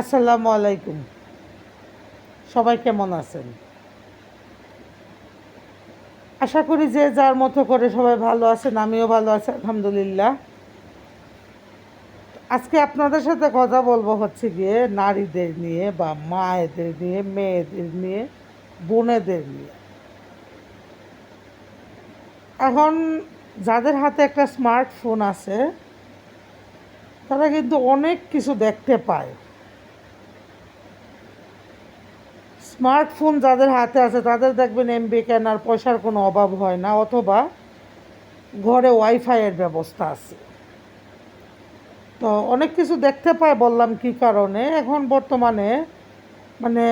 আসসালামু আলাইকুম। সবাই কেমন আছেন? আশা করি যে যার মতো করে সবাই ভালো আছেন, আমিও ভালো আছি, আলহামদুলিল্লাহ। আজকে আপনাদের সাথে কথা বলব হচ্ছে গিয়ে নারীদের নিয়ে বা মায়েদের নিয়ে, মেয়েদের নিয়ে, বোনেদের নিয়ে। এখন যাদের হাতে একটা স্মার্টফোন আছে, তারা কিন্তু অনেক কিছু দেখতে পায়। স্মার্টফোন যাদের হাতে আছে, তাদের দেখবেন এমবি কেনার পয়সার কোনো অভাব হয় না, অথবা ঘরে ওয়াইফাইয়ের ব্যবস্থা আছে। তো অনেক কিছু দেখতে পায় বললাম কি কারণে, এখন বর্তমানে মানে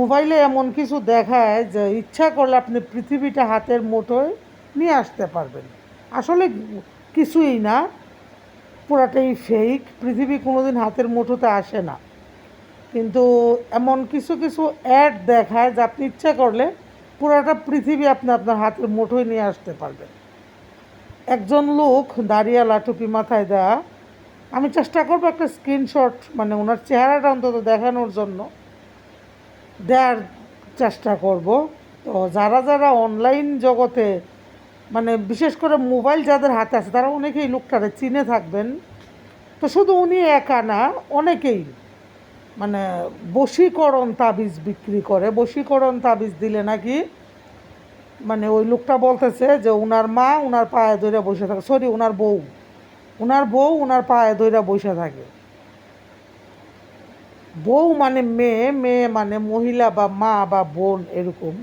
মোবাইলে এমন কিছু দেখায় যে ইচ্ছা করলে আপনি পৃথিবীটা হাতের মুঠোয় নিয়ে আসতে পারবেন। আসলে কিছুই না, পুরাটাই ফেক পৃথিবী কোনোদিন হাতের মুঠোতে আসে না। কিন্তু এমন কিছু কিছু অ্যাড দেখায় যে আপনি ইচ্ছা করলে পুরোটা পৃথিবী আপনি আপনার হাতের মুঠোয় নিয়ে আসতে পারবেন। একজন লোক দাঁড়িয়ালা টুপি মাথায় দেওয়া আমি চেষ্টা করব একটা স্ক্রিনশট মানে ওনার চেহারাটা অন্তত দেখানোর জন্য দেওয়ার চেষ্টা করব। তো যারা যারা অনলাইন জগতে মানে বিশেষ করে মোবাইল যাদের হাতে আছে, তারা অনেকেই লোকটারে চিনে থাকবেন। তো শুধু উনি একা না, অনেকেই। মানে বশীকরণ তাবিজ বিক্রি করে, বশীকরণ তাবিজ দিলে নাকি মানে ওই লোকটা বলতেছে যে উনার মা উনার পায়ে ধরে বসে থাকে সরি উনার বউ উনার বউ উনার পায়ে ধরে বসে থাকে। বউ মানে মেয়ে মেয়ে মানে মহিলা বা মা বা বোন এরকম।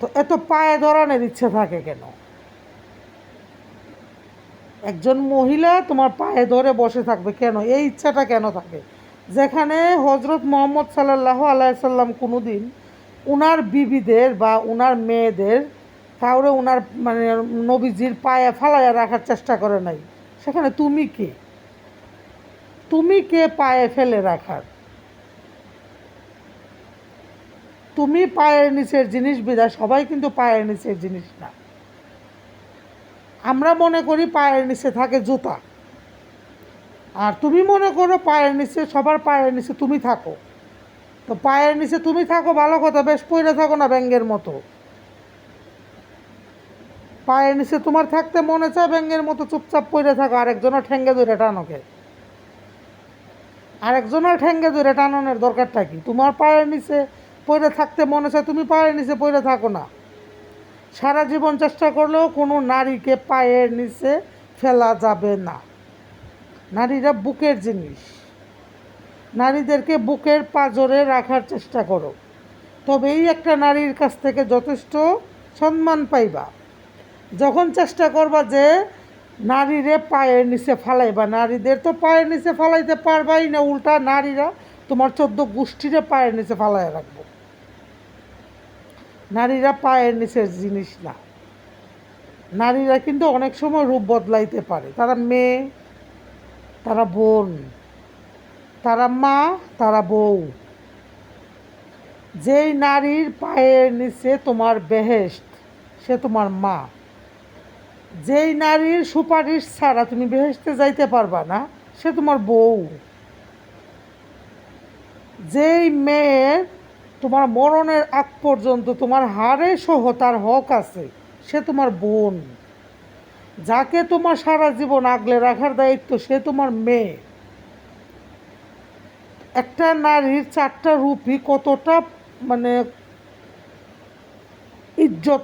তো এত পায়ে ধরানোর ইচ্ছে থাকে কেন? একজন মহিলা তোমার পায়ে ধরে বসে থাকবে কেন? এই ইচ্ছাটা কেন থাকে? যেখানে হজরত মোহাম্মদ সাল্লাহ আলাইসাল্লাম কোনো দিন উনার বিবিদের বা উনার মেয়েদের কাউরে উনার মানে নবীজির পায়ে ফালাইয়া রাখার চেষ্টা করে নাই। সেখানে তুমি কে? তুমি কে পায়ে ফেলে রাখার? তুমি পায়ের নিচের জিনিস বিদায়, সবাই কিন্তু পায়ের নিচের জিনিস না। আমরা মনে করি পায়ের নিচে থাকে জুতা। আর তুমি মনে করো পায়ের নিচে, সবার পায়ের নিচে তুমি থাকো। তো পায়ের নিচে তুমি থাকো, ভালো কথা, বেশ পইরে থাকো না ব্যাঙ্গের মতো। পায়ের নিচে তোমার থাকতে মনে চায় ব্যাঙ্গের মতো চুপচাপ পইরে থাকো, আরেকজনের ঠেঙ্গে ধরে টানোকে। আরেকজনের ঠেঙ্গে ধরে টানানোর দরকারটা কি? তোমার পায়ের নিচে পইরে থাকতে মনে চায়, তুমি পায়ের নিচে পইরে থাকো না। সারা জীবন চেষ্টা করলেও কোনো নারীকে পায়ের নিচে ফেলা যাবে না। নারীরা বুকের জিনিস। নারীদেরকে বুকের পাজরে রাখার চেষ্টা করো। তবেই একটা নারীর কাছ থেকে যথেষ্ট সম্মান পাইবা। যখন চেষ্টা করবা যে নারীরে পায়ের নিচে ফালাইবা, নারীদের তো পায়ের নিচে ফালাইতে পারবাই না, উল্টা নারীরা তোমার চোদ্দ গোষ্ঠীরে পায়ের নিচে ফালাইয়া রাখব। নারীরা পায়ের নিচের জিনিস না। নারীরা কিন্তু অনেক সময় রূপ বদলাইতে পারে। তারা মেয়ে তারা বোন, তারা মা, তারা বউ। যেই নারীর পায়ের নিচে তোমার বেহেস্ট সে তোমার মা। যেই নারীর সুপারিশ ছাড়া তুমি বেহেস্তে যাইতে পারবা না, সে তোমার বউ। যেই মেয়ের তোমার মরণের আগ পর্যন্ত তোমার হারে সহ তার হক আছে, সে তোমার বোন। যাকে তোমার সারা জীবন আগলে রাখার দায়িত্ব, সে তোমার মেয়ে। একটা নারীর চারটা রূপই কতটা মানে ইজ্জত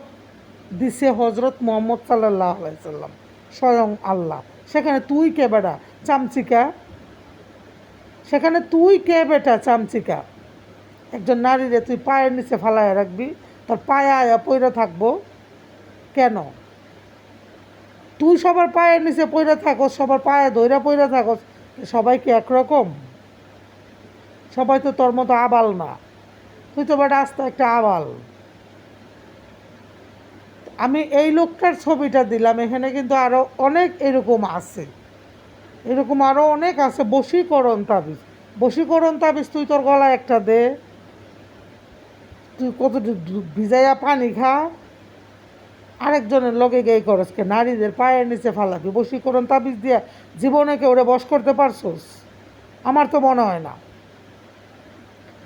দিছে হজরত মোহাম্মদ সাল্লাহ সাল্লাম, স্বয়ং আল্লাহ। সেখানে তুই কে বেটা? চামচিকা। সেখানে তুই কে বেটা, চামচিকা? একজন নারীরে তুই পায়ের নিচে ফালায় রাখবি, তার পায়ে আয়া পইরে থাকব। কেন? তুই সবার পায়ের নিচে পইরে থাকস, সবার পায়ে ধইরা পইরে থাকস, সবাই কি একরকম? সবাই তো তোর মতো আবাল না। তুই তো বেটা আস্তে একটা আবাল। আমি এই লোকটার ছবিটা দিলাম, এখানে কিন্তু আরও অনেক এরকম আছে। এরকম আরও অনেক আছে। বশীকরণ তাবিজ। বশীকরণ তাবিজ তুই তোর গলায় একটা দে। তুই কত ভিজাইয়া পানি খা। আরেকজনের লগে গেই করসকে নারীদের পায়ের নিচে ফালাবি। বশীকরণ তাবিজ দিয়ে জীবনে কেউ ওরে বস করতে পারছোস? আমার তো মনে হয় না।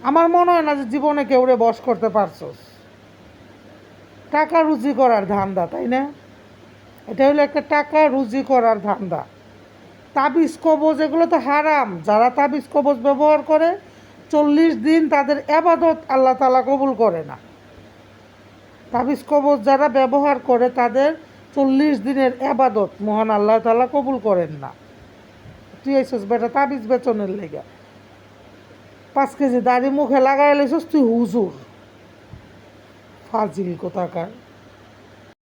আমার মনে হয় না যে জীবনে কেউ রে বস করতে পারছস। টাকা রুজি করার ধান্দা, তাই না? এটা হলো একটা টাকা রুজি করার ধান্দা। তাবিজ, কবজ, এগুলো তো হারাম। যারা তাবিজ, কবজ ব্যবহার করে, চল্লিশ দিন তাদের আবাদত আল্লাহ তালা কবুল করে না। তাবিজ কবজ যারা ব্যবহার করে তাদের চল্লিশ দিনের আবাদত মহান আল্লাহ তালা কবুল করেন না। তুই আইসস বেটা তাবিজ বেচনের লেগে। পাঁচ কেজি দাড়ি মুখে লাগাই তুই হুজুর। ফাজিল কোথাকার?